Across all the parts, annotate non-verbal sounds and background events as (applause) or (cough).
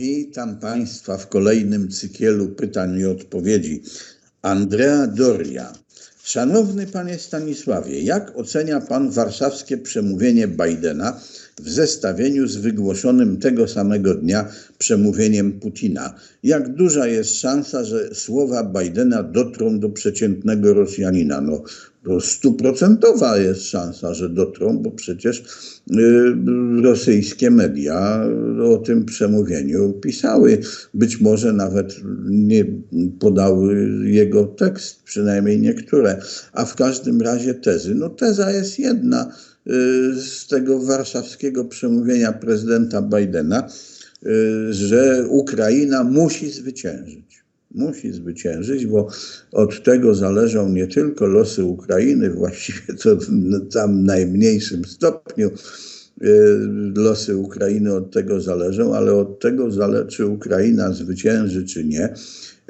Witam Państwa w kolejnym cykielu pytań i odpowiedzi. Andrea Doria. Szanowny Panie Stanisławie, jak ocenia Pan warszawskie przemówienie Bidena w zestawieniu z wygłoszonym tego samego dnia przemówieniem Putina? Jak duża jest szansa, że słowa Bidena dotrą do przeciętnego Rosjanina? No, stuprocentowa jest szansa, że dotrą, bo przecież y, rosyjskie media o tym przemówieniu pisały. Być może nawet nie podały jego tekst, przynajmniej niektóre. A w każdym razie tezy. No teza jest jedna y, z tego warszawskiego przemówienia prezydenta Bidena, y, że Ukraina musi zwyciężyć musi zwyciężyć, bo od tego zależą nie tylko losy Ukrainy, właściwie to w tam najmniejszym stopniu y, losy Ukrainy od tego zależą, ale od tego, czy Ukraina zwycięży, czy nie,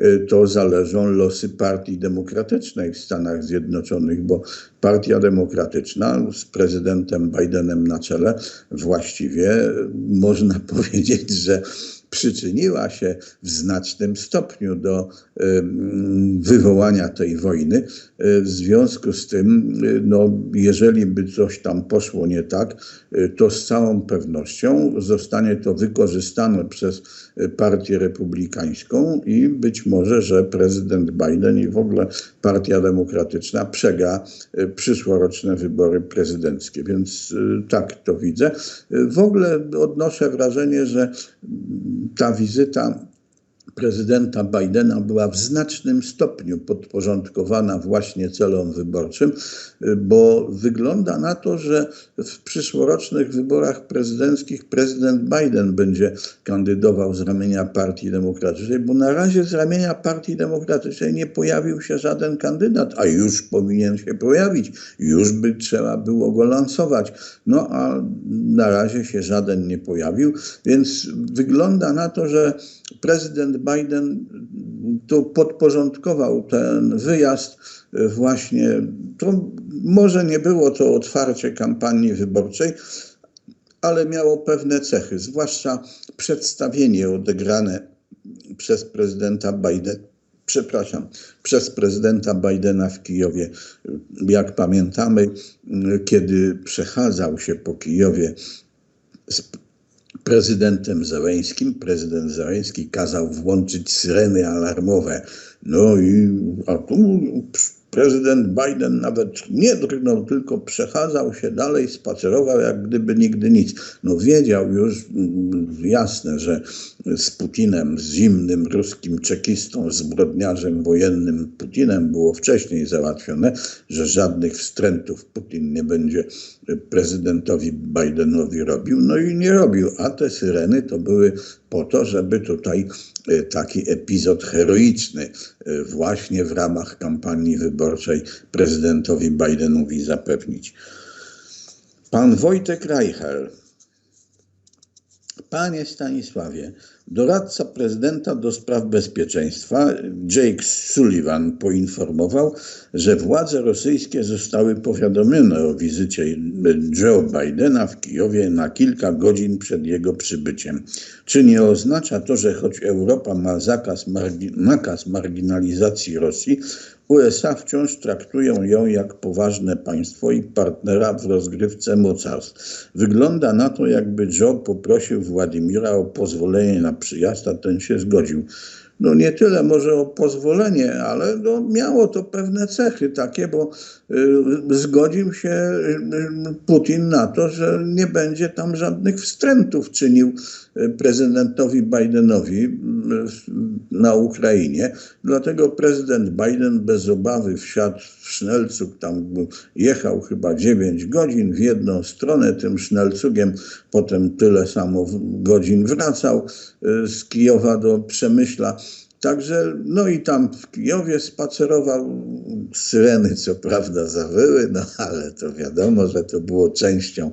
y, to zależą losy Partii Demokratycznej w Stanach Zjednoczonych, bo Partia Demokratyczna z prezydentem Bidenem na czele właściwie można (laughs) powiedzieć, że przyczyniła się w znacznym stopniu do wywołania tej wojny. W związku z tym, no, jeżeli by coś tam poszło nie tak, to z całą pewnością zostanie to wykorzystane przez Partię Republikańską i być może, że prezydent Biden i w ogóle Partia Demokratyczna przegra przyszłoroczne wybory prezydenckie. Więc tak to widzę. W ogóle odnoszę wrażenie, że ta wizyta prezydenta Bidena była w znacznym stopniu podporządkowana właśnie celom wyborczym, bo wygląda na to, że w przyszłorocznych wyborach prezydenckich prezydent Biden będzie kandydował z ramienia Partii Demokratycznej, bo na razie z ramienia Partii Demokratycznej nie pojawił się żaden kandydat, a już powinien się pojawić, już by trzeba było go lansować. No a na razie się żaden nie pojawił, więc wygląda na to, że prezydent Biden tu podporządkował ten wyjazd właśnie, to może nie było to otwarcie kampanii wyborczej, ale miało pewne cechy, zwłaszcza przedstawienie odegrane przez prezydenta Bidena przepraszam, przez prezydenta Bidena w Kijowie. Jak pamiętamy, kiedy przechadzał się po Kijowie z prezydentem Zeleńskim. Prezydent Zeleński kazał włączyć syreny alarmowe. No i a tu prezydent Biden nawet nie drgnął, tylko przechadzał się dalej, spacerował jak gdyby nigdy nic. No wiedział już mm, jasne, że z Putinem, z zimnym ruskim czekistą, zbrodniarzem wojennym Putinem było wcześniej załatwione, że żadnych wstrętów Putin nie będzie prezydentowi Bidenowi robił, no i nie robił, a te syreny to były po to, żeby tutaj e, taki epizod heroiczny e, właśnie w ramach kampanii wyborczej prezydentowi Bidenowi zapewnić. Pan Wojtek Reichel Panie Stanisławie, doradca prezydenta do spraw bezpieczeństwa Jake Sullivan poinformował, że władze rosyjskie zostały powiadomione o wizycie Joe Bidena w Kijowie na kilka godzin przed jego przybyciem. Czy nie oznacza to, że choć Europa ma zakaz nakaz marginalizacji Rosji, USA wciąż traktują ją jak poważne państwo i partnera w rozgrywce mocarstw. Wygląda na to, jakby Joe poprosił Władimira o pozwolenie na przyjazd, a ten się zgodził no nie tyle może o pozwolenie, ale no miało to pewne cechy takie, bo y, zgodził się y, Putin na to, że nie będzie tam żadnych wstrętów czynił y, prezydentowi Bidenowi na Ukrainie. Dlatego prezydent Biden bez obawy wsiadł w sznelcug, tam jechał chyba 9 godzin w jedną stronę tym sznelcugiem, potem tyle samo godzin wracał z Kijowa do Przemyśla. Także, no i tam w Kijowie spacerował, Syreny co prawda zawyły, no ale to wiadomo, że to było częścią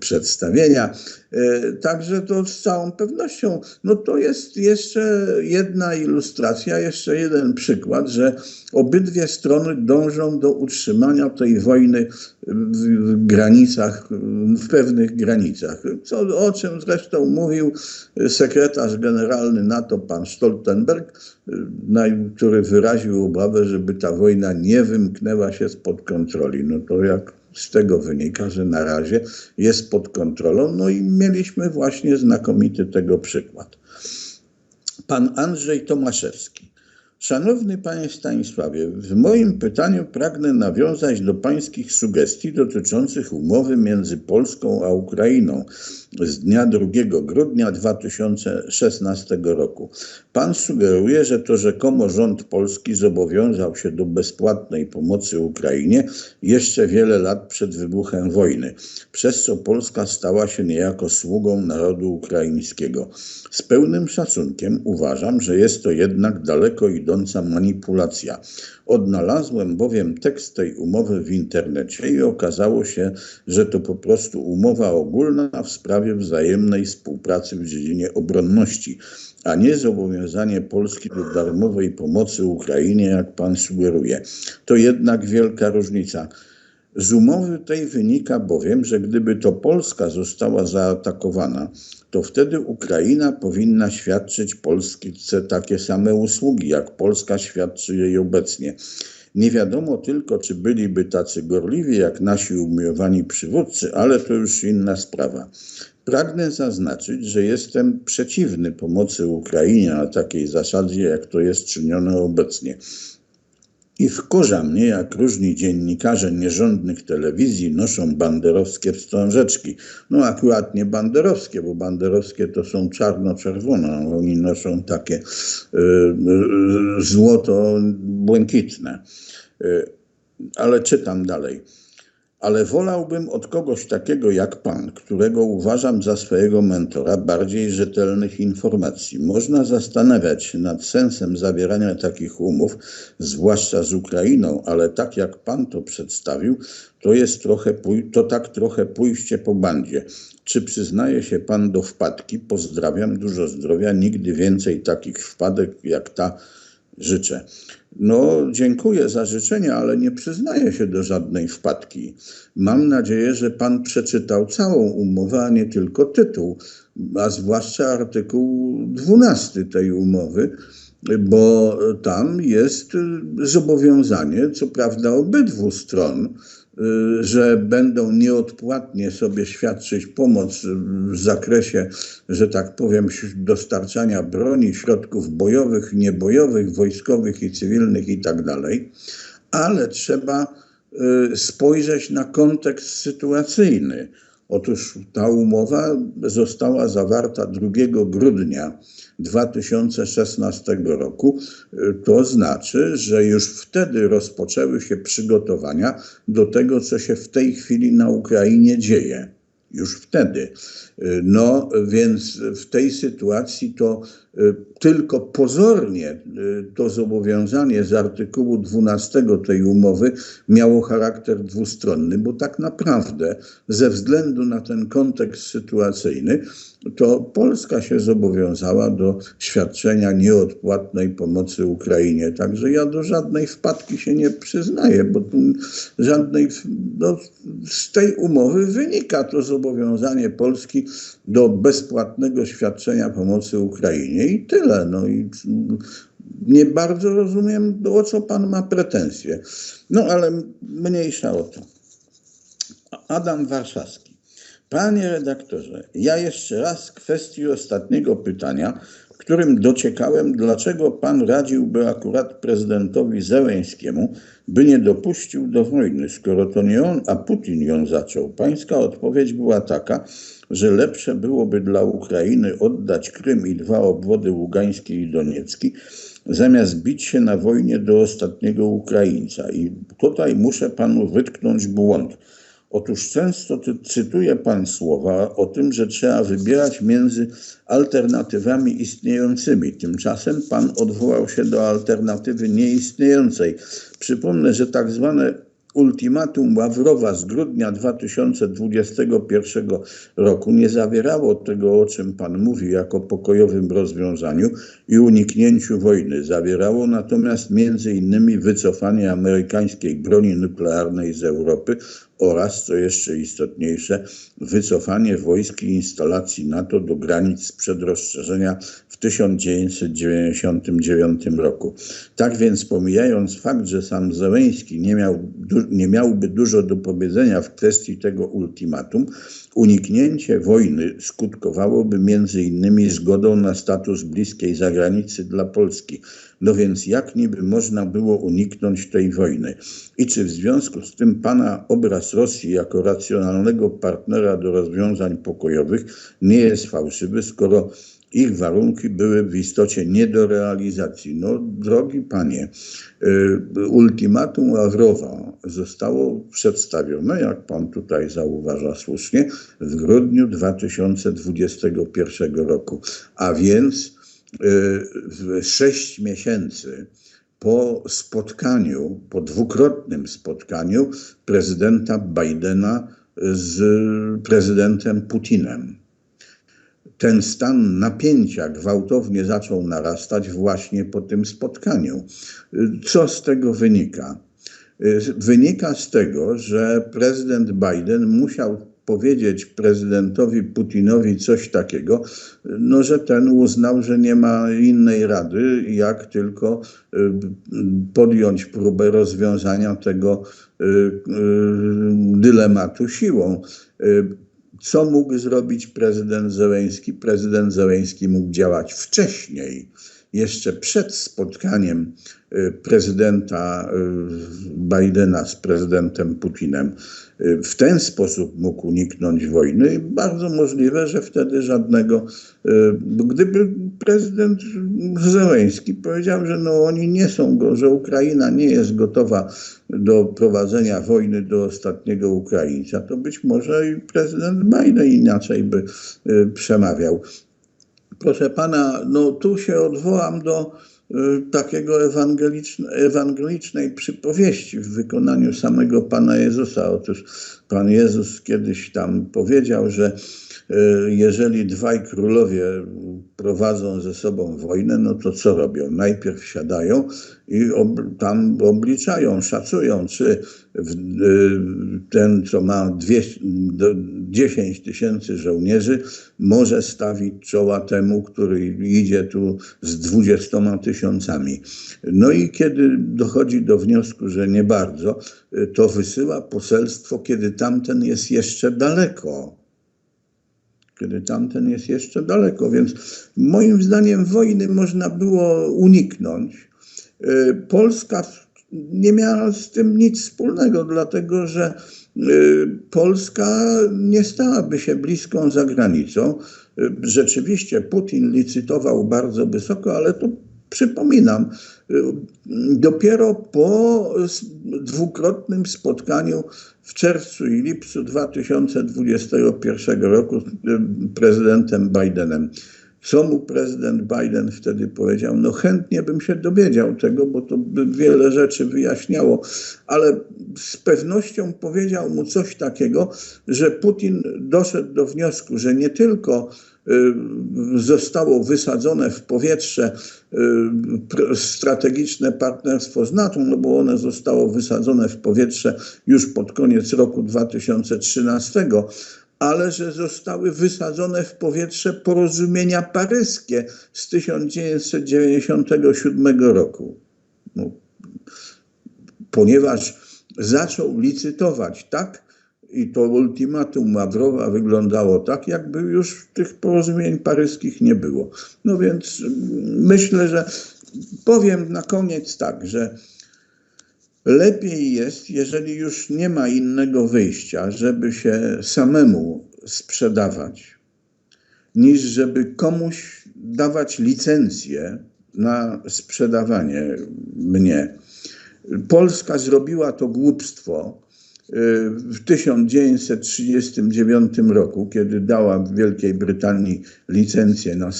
przedstawienia. E, także to z całą pewnością, no to jest jeszcze jedna ilustracja, jeszcze jeden przykład, że obydwie strony dążą do utrzymania tej wojny w granicach, w pewnych granicach. Co, o czym zresztą mówił sekretarz generalny NATO, pan Stoltenberg, który wyraził obawę, żeby ta wojna nie wymknęła się spod kontroli. No to jak z tego wynika, że na razie jest pod kontrolą, no i mieliśmy właśnie znakomity tego przykład. Pan Andrzej Tomaszewski. Szanowny Panie Stanisławie, w moim pytaniu pragnę nawiązać do Pańskich sugestii dotyczących umowy między Polską a Ukrainą z dnia 2 grudnia 2016 roku. Pan sugeruje, że to rzekomo rząd polski zobowiązał się do bezpłatnej pomocy Ukrainie jeszcze wiele lat przed wybuchem wojny, przez co Polska stała się niejako sługą narodu ukraińskiego. Z pełnym szacunkiem uważam, że jest to jednak daleko idąca manipulacja. Odnalazłem bowiem tekst tej umowy w internecie i okazało się, że to po prostu umowa ogólna w sprawie wzajemnej współpracy w dziedzinie obronności, a nie zobowiązanie Polski do darmowej pomocy Ukrainie, jak pan sugeruje. To jednak wielka różnica. Z umowy tej wynika bowiem, że gdyby to Polska została zaatakowana, to wtedy Ukraina powinna świadczyć Polsce takie same usługi, jak Polska świadczy jej obecnie. Nie wiadomo tylko, czy byliby tacy gorliwi jak nasi umiłowani przywódcy, ale to już inna sprawa. Pragnę zaznaczyć, że jestem przeciwny pomocy Ukrainie na takiej zasadzie, jak to jest czynione obecnie. I wkurza mnie, jak różni dziennikarze nierządnych telewizji noszą banderowskie wstążeczki. No akurat nie banderowskie, bo banderowskie to są czarno-czerwone, oni noszą takie y, y, złoto-błękitne. Y, ale czytam dalej ale wolałbym od kogoś takiego jak pan, którego uważam za swojego mentora, bardziej rzetelnych informacji. Można zastanawiać się nad sensem zawierania takich umów, zwłaszcza z Ukrainą, ale tak jak pan to przedstawił, to jest trochę, to tak trochę pójście po bandzie. Czy przyznaje się pan do wpadki? Pozdrawiam, dużo zdrowia, nigdy więcej takich wpadek jak ta życzę. No, dziękuję za życzenia, ale nie przyznaję się do żadnej wpadki. Mam nadzieję, że pan przeczytał całą umowę, a nie tylko tytuł, a zwłaszcza artykuł 12 tej umowy, bo tam jest zobowiązanie, co prawda obydwu stron, że będą nieodpłatnie sobie świadczyć pomoc w zakresie, że tak powiem, dostarczania broni, środków bojowych, niebojowych, wojskowych i cywilnych itd. Tak ale trzeba y, spojrzeć na kontekst sytuacyjny. Otóż ta umowa została zawarta 2 grudnia 2016 roku. To znaczy, że już wtedy rozpoczęły się przygotowania do tego, co się w tej chwili na Ukrainie dzieje. Już wtedy. No więc w tej sytuacji to tylko pozornie y, to zobowiązanie z artykułu 12 tej umowy miało charakter dwustronny, bo tak naprawdę ze względu na ten kontekst sytuacyjny, to Polska się zobowiązała do świadczenia nieodpłatnej pomocy Ukrainie. Także ja do żadnej wpadki się nie przyznaję, bo tu żadnej, no, z tej umowy wynika to zobowiązanie Polski do bezpłatnego świadczenia pomocy Ukrainie i tyle. No i nie bardzo rozumiem, o co pan ma pretensje. No ale mniejsza o to. Adam Warszawski. Panie redaktorze, ja jeszcze raz kwestii ostatniego pytania, którym dociekałem, dlaczego pan radziłby akurat prezydentowi Zełęskiemu, by nie dopuścił do wojny, skoro to nie on, a Putin ją zaczął. Pańska odpowiedź była taka, że lepsze byłoby dla Ukrainy oddać Krym i dwa obwody ługański i doniecki, zamiast bić się na wojnie do ostatniego Ukraińca. I tutaj muszę panu wytknąć błąd. Otóż często ty, cytuje Pan słowa o tym, że trzeba wybierać między alternatywami istniejącymi. Tymczasem Pan odwołał się do alternatywy nieistniejącej. Przypomnę, że tak zwane ultimatum Ławrowa z grudnia 2021 roku nie zawierało tego, o czym Pan mówi, jako pokojowym rozwiązaniu i uniknięciu wojny. Zawierało natomiast między innymi wycofanie amerykańskiej broni nuklearnej z Europy oraz, co jeszcze istotniejsze, wycofanie wojsk i instalacji NATO do granic sprzed rozszerzenia w 1999 roku. Tak więc, pomijając fakt, że sam Zełęński nie, miał, nie miałby dużo do powiedzenia w kwestii tego ultimatum, uniknięcie wojny skutkowałoby między innymi zgodą na status bliskiej zagranicy dla Polski. No więc jak niby można było uniknąć tej wojny? I czy w związku z tym pana obraz Rosji jako racjonalnego partnera do rozwiązań pokojowych nie jest fałszywy, skoro ich warunki były w istocie nie do realizacji. No, drogi panie, y, ultimatum Ławrowa zostało przedstawione, jak pan tutaj zauważa słusznie, w grudniu 2021 roku, a więc y, sześć miesięcy po spotkaniu, po dwukrotnym spotkaniu prezydenta Bidena z prezydentem Putinem ten stan napięcia gwałtownie zaczął narastać właśnie po tym spotkaniu. Co z tego wynika? Wynika z tego, że prezydent Biden musiał powiedzieć prezydentowi Putinowi coś takiego, no, że ten uznał, że nie ma innej rady, jak tylko y, podjąć próbę rozwiązania tego y, y, dylematu siłą. Co mógł zrobić prezydent Zełęński? Prezydent Zełęński mógł działać wcześniej, jeszcze przed spotkaniem y, prezydenta y, Bidena z prezydentem Putinem. Y, w ten sposób mógł uniknąć wojny. Bardzo możliwe, że wtedy żadnego, gdyby prezydent Zełęński powiedział, że no oni nie są, że Ukraina nie jest gotowa do prowadzenia wojny do ostatniego Ukraińca, to być może i prezydent Biden inaczej by przemawiał. Proszę pana, no tu się odwołam do y, takiego ewangeliczne, ewangelicznej przypowieści w wykonaniu samego Pana Jezusa. Otóż Pan Jezus kiedyś tam powiedział, że y, jeżeli dwaj królowie prowadzą ze sobą wojnę, no to co robią? Najpierw siadają i ob, tam obliczają, szacują, czy y, ten, co ma 200, 10 tysięcy żołnierzy, może stawić czoła temu, który idzie tu z 20 tysiącami. No i kiedy dochodzi do wniosku, że nie bardzo, y, to wysyła poselstwo, kiedy tamten jest jeszcze daleko kiedy tamten jest jeszcze daleko. Więc moim zdaniem wojny można było uniknąć. Y, Polska nie miała z tym nic wspólnego, dlatego że y, Polska nie stałaby się bliską zagranicą. Y, rzeczywiście Putin licytował bardzo wysoko, ale to przypominam, dopiero po dwukrotnym spotkaniu w czerwcu i lipcu 2021 roku prezydentem Bidenem. Co mu prezydent Biden wtedy powiedział? No chętnie bym się dowiedział tego, bo to by wiele rzeczy wyjaśniało, ale z pewnością powiedział mu coś takiego, że Putin doszedł do wniosku, że nie tylko y, zostało wysadzone w powietrze y, strategiczne partnerstwo z NATO, no bo one zostało wysadzone w powietrze już pod koniec roku 2013, ale że zostały wysadzone w powietrze porozumienia paryskie z 1997 roku. No, ponieważ zaczął licytować tak, i to ultimatum Mawrowa wyglądało tak, jakby już tych porozumień paryskich nie było. No więc myślę, że powiem na koniec tak, że Lepiej jest, jeżeli już nie ma innego wyjścia, żeby się samemu sprzedawać, niż żeby komuś dawać licencję na sprzedawanie mnie. Polska zrobiła to głupstwo w 1939 roku, kiedy dała Wielkiej Brytanii licencję na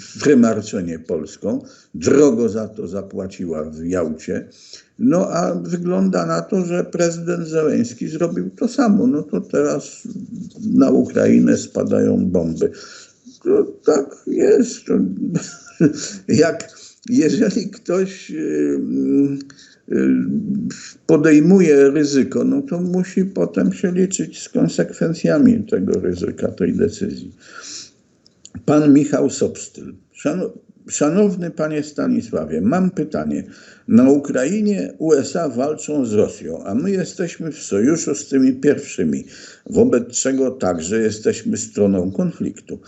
frymarczenie polską, drogo za to zapłaciła w Jałcie. No a wygląda na to, że prezydent Zeleński zrobił to samo. No to teraz na Ukrainę spadają bomby. To tak jest. (laughs) Jak jeżeli ktoś podejmuje ryzyko, no to musi potem się liczyć z konsekwencjami tego ryzyka, tej decyzji. Pan Michał Sobstyl. Szanowny panie Stanisławie, mam pytanie. Na Ukrainie USA walczą z Rosją, a my jesteśmy w sojuszu z tymi pierwszymi, wobec czego także jesteśmy stroną konfliktu.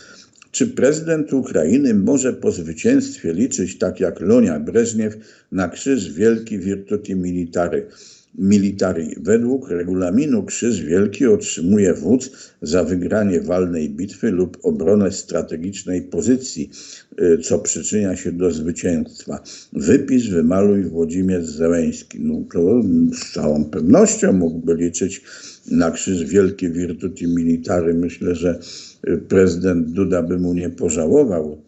Czy prezydent Ukrainy może po zwycięstwie liczyć, tak jak Lonia Breżniew, na krzyż wielki Virtuti Military? Militari. Według regulaminu Krzyż Wielki otrzymuje wódz za wygranie walnej bitwy lub obronę strategicznej pozycji, y, co przyczynia się do zwycięstwa. Wypis wymaluj Włodzimierz Zełęński. No to z całą pewnością mógłby liczyć na Krzyż Wielki Virtuti Military. Myślę, że prezydent Duda by mu nie pożałował.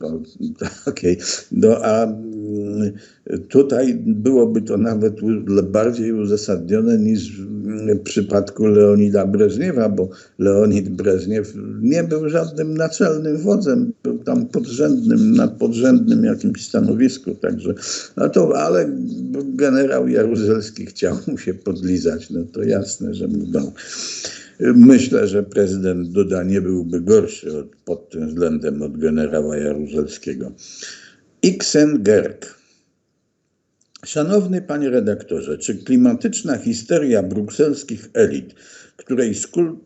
No, no a mm, tutaj byłoby to nawet bardziej uzasadnione niż w przypadku Leonida Breżniewa, bo Leonid Breżniew nie był żadnym naczelnym wodzem, był tam podrzędnym, na podrzędnym jakimś stanowisku, także, no to, ale generał Jaruzelski chciał mu się podlizać, no to jasne, że mu dał. Myślę, że prezydent Duda nie byłby gorszy od, pod tym względem od generała Jaruzelskiego. Xen Gerk. Szanowny panie redaktorze, czy klimatyczna histeria brukselskich elit, której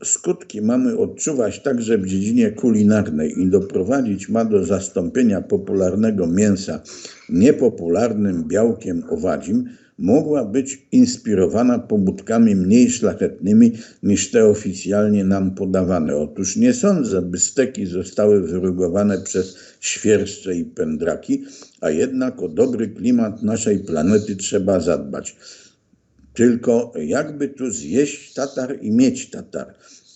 skutki mamy odczuwać także w dziedzinie kulinarnej i doprowadzić ma do zastąpienia popularnego mięsa niepopularnym białkiem owadzim, mogła być inspirowana pobudkami mniej szlachetnymi niż te oficjalnie nam podawane. Otóż nie sądzę, by steki zostały wyrugowane przez świerszcze i pędraki, a jednak o dobry klimat naszej planety trzeba zadbać. Tylko jakby tu zjeść Tatar i mieć Tatar?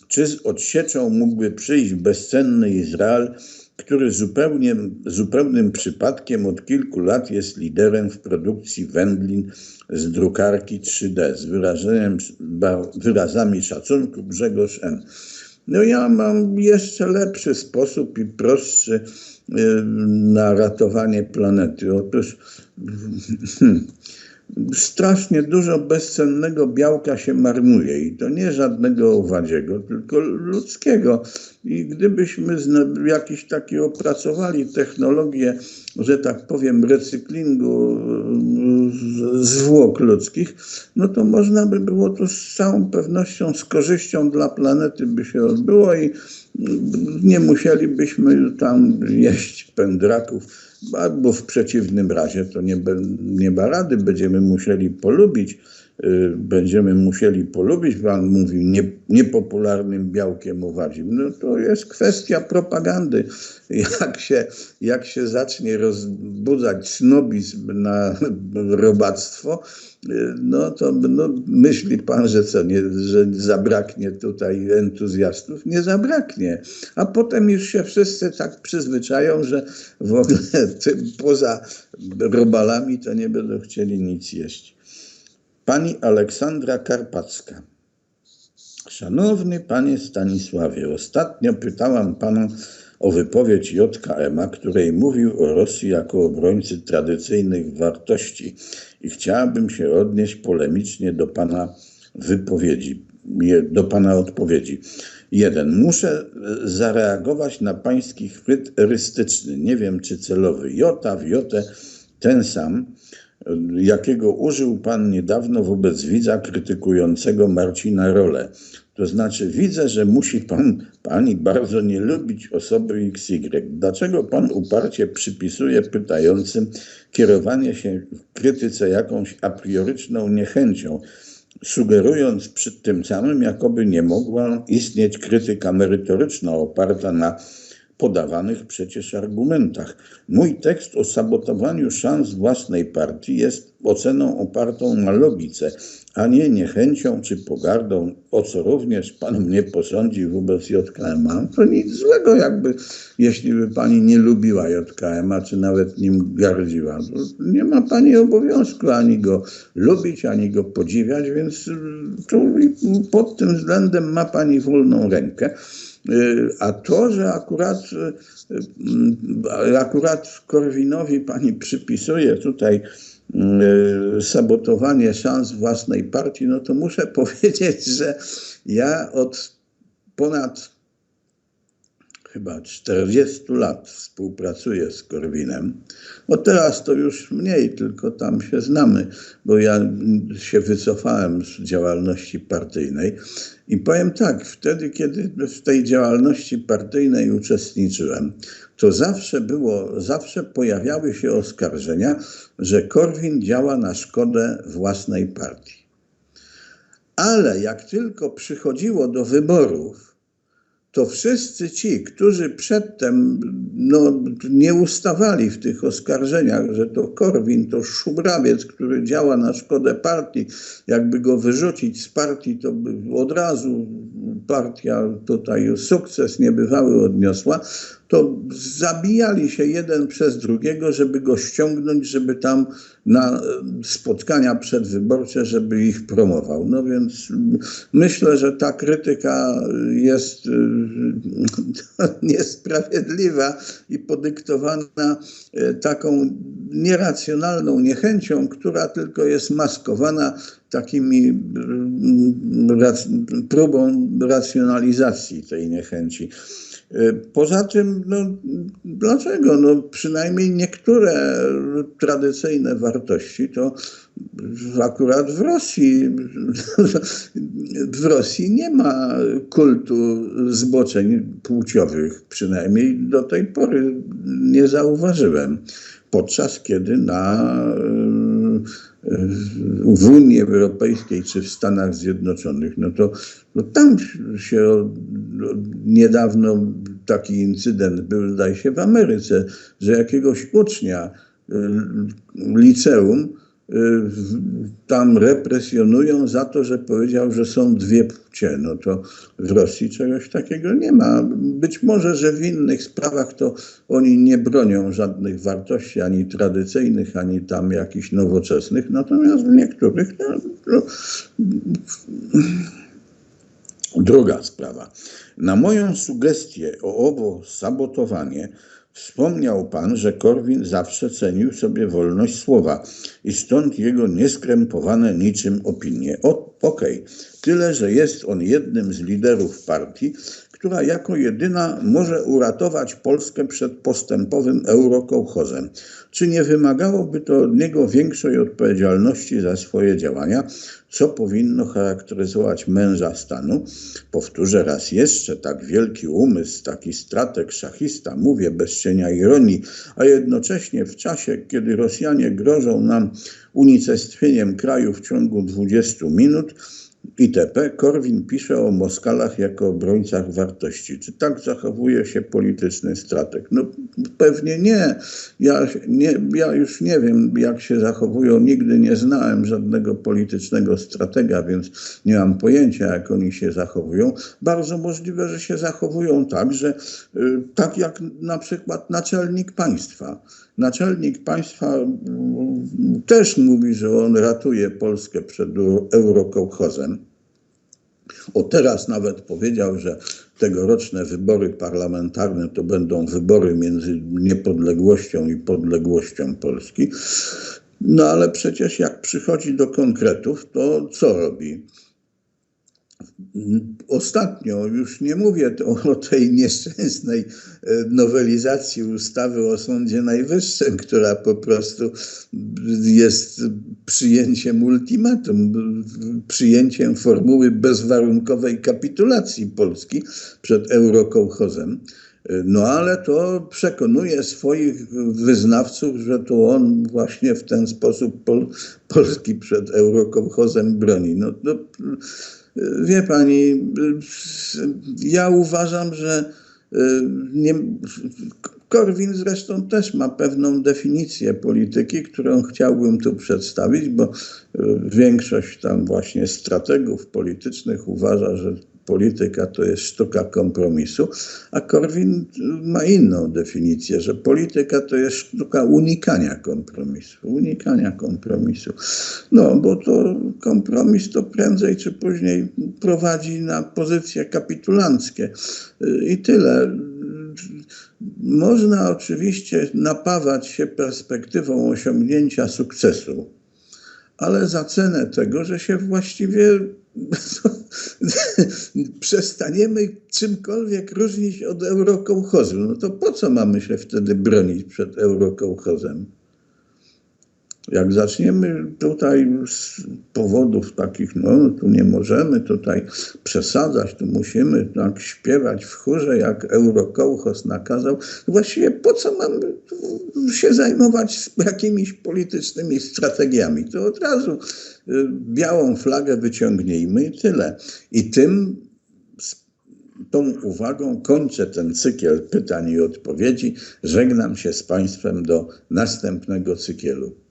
Czy z odsieczą mógłby przyjść bezcenny Izrael, który zupełnie, zupełnym przypadkiem od kilku lat jest liderem w produkcji wędlin z drukarki 3D z wyrażeniem, wyrazami szacunku Grzegorz N. No ja mam jeszcze lepszy sposób i prostszy y, na ratowanie planety. Otóż hmm, strasznie dużo bezcennego białka się marnuje i to nie żadnego owadziego, tylko ludzkiego. I gdybyśmy jakiś taki opracowali technologię, że tak powiem, recyklingu zwłok ludzkich, no to można by było to z całą pewnością, z korzyścią dla planety by się odbyło i nie musielibyśmy tam jeść pędraków albo w przeciwnym razie to nie, nie ma rady, będziemy musieli polubić, będziemy musieli polubić, pan mówi, nie, niepopularnym białkiem owadzim. No to jest kwestia propagandy. (laughs) Jak się, jak się zacznie rozbudzać snobizm na (laughs) robactwo, no to no, myśli pan, że co, nie, że zabraknie tutaj entuzjastów? Nie zabraknie. A potem już się wszyscy tak przyzwyczają, że w ogóle (laughs) poza robalami to nie będą chcieli nic jeść. Pani Aleksandra Karpacka. Szanowny panie Stanisławie, ostatnio pytałam pana o wypowiedź JKM-a, której mówił o Rosji jako obrońcy tradycyjnych wartości i chciałabym się odnieść polemicznie do pana wypowiedzi, do pana odpowiedzi. Jeden. Muszę zareagować na pański chwyt erystyczny, nie wiem czy celowy. Jota w jotę ten sam, jakiego użył pan niedawno wobec widza krytykującego Marcina Rolę. To znaczy, widzę, że musi pan, pani bardzo nie lubić osoby XY. Dlaczego pan uparcie przypisuje pytającym kierowanie się w krytyce jakąś a prioryczną niechęcią, sugerując przy tym samym, jakoby nie mogła istnieć krytyka merytoryczna oparta na podawanych przecież argumentach. Mój tekst o sabotowaniu szans własnej partii jest oceną opartą na logice, a nie niechęcią czy pogardą, o co również pan mnie posądzi wobec JKM-a. To nic złego, jakby, jeśli by pani nie lubiła JKM-a, czy nawet nim gardziła. Nie ma pani obowiązku ani go lubić, ani go podziwiać, więc to pod tym względem ma pani wolną rękę. A to, że akurat, akurat Korwinowi pani przypisuje tutaj sabotowanie szans własnej partii, no to muszę (laughs) powiedzieć, że ja od ponad chyba 40 lat współpracuję z Korwinem. No teraz to już mniej, tylko tam się znamy, bo ja się wycofałem z działalności partyjnej. I powiem tak, wtedy, kiedy w tej działalności partyjnej uczestniczyłem, to zawsze było, zawsze pojawiały się oskarżenia, że Korwin działa na szkodę własnej partii. Ale jak tylko przychodziło do wyborów, to wszyscy ci, którzy przedtem no, nie ustawali w tych oskarżeniach, że to Korwin, to szubrawiec, który działa na szkodę partii, jakby go wyrzucić z partii, to by od razu partia tutaj sukces niebywały odniosła, to zabijali się jeden przez drugiego, żeby go ściągnąć, żeby tam na spotkania przedwyborcze, żeby ich promował. No więc myślę, że ta krytyka jest (laughs) niesprawiedliwa i podyktowana taką nieracjonalną niechęcią, która tylko jest maskowana takimi próbą racjonalizacji tej niechęci. Poza tym, no, dlaczego? No, przynajmniej niektóre tradycyjne wartości to akurat w Rosji, w Rosji nie ma kultu zboczeń płciowych, przynajmniej do tej pory nie zauważyłem. Podczas kiedy na w Unii Europejskiej czy w Stanach Zjednoczonych, no to no tam się niedawno taki incydent był, zdaje się, w Ameryce, że jakiegoś ucznia liceum tam represjonują za to, że powiedział, że są dwie płcie. No to w Rosji czegoś takiego nie ma. Być może, że w innych sprawach to oni nie bronią żadnych wartości, ani tradycyjnych, ani tam jakichś nowoczesnych, natomiast w niektórych no, no, Druga sprawa. Na moją sugestię o owo sabotowanie Wspomniał pan, że Korwin zawsze cenił sobie wolność słowa i stąd jego nieskrępowane niczym opinie. Okej, okay. tyle, że jest on jednym z liderów partii, która jako jedyna może uratować Polskę przed postępowym eurokołchozem. Czy nie wymagałoby to od niego większej odpowiedzialności za swoje działania, co powinno charakteryzować męża stanu? Powtórzę raz jeszcze, tak wielki umysł, taki strateg, szachista, mówię bez cienia ironii, a jednocześnie w czasie, kiedy Rosjanie grożą nam unicestwieniem kraju w ciągu 20 minut, itp. Korwin pisze o Moskalach jako obrońcach wartości. Czy tak zachowuje się polityczny strateg? No pewnie nie. Ja, nie. ja już nie wiem, jak się zachowują. Nigdy nie znałem żadnego politycznego stratega, więc nie mam pojęcia, jak oni się zachowują. Bardzo możliwe, że się zachowują tak, że y, tak jak na przykład naczelnik państwa. Naczelnik państwa mm, też mówi, że on ratuje Polskę przed eurokołchozem. O teraz nawet powiedział, że tegoroczne wybory parlamentarne to będą wybory między niepodległością i podległością Polski. No ale przecież jak przychodzi do konkretów, to co robi? Ostatnio, już nie mówię o, tej nieszczęsnej e, nowelizacji ustawy o Sądzie Najwyższym, która po prostu jest przyjęciem ultimatum, przyjęciem formuły bezwarunkowej kapitulacji Polski przed eurokołchozem. No ale to przekonuje swoich wyznawców, że to on właśnie w ten sposób Pol Polski przed eurokołchozem broni. No, no, Wie pani, ja uważam, że Y, Nie, Korwin zresztą też ma pewną definicję polityki, którą chciałbym tu przedstawić, bo y, większość tam właśnie strategów politycznych uważa, że polityka to jest sztuka kompromisu, a Korwin ma inną definicję, że polityka to jest sztuka unikania kompromisu. Unikania kompromisu. No, bo to kompromis to prędzej czy później prowadzi na pozycje kapitulanckie. I tyle. Można oczywiście napawać się perspektywą osiągnięcia sukcesu, ale za cenę tego, że się właściwie (laughs) przestaniemy czymkolwiek różnić od eurokołchozu. No to po co mamy się wtedy bronić przed eurokołchozem? Jak zaczniemy tutaj z powodów takich, no tu nie możemy tutaj przesadzać, tu musimy tak śpiewać w chórze, jak Eurokołchos nakazał, właściwie po co mamy się zajmować jakimiś politycznymi strategiami? To od razu y, białą flagę wyciągnijmy i tyle. I tym tą uwagą kończę ten cykl pytań i odpowiedzi. Żegnam się z Państwem do następnego cyklu.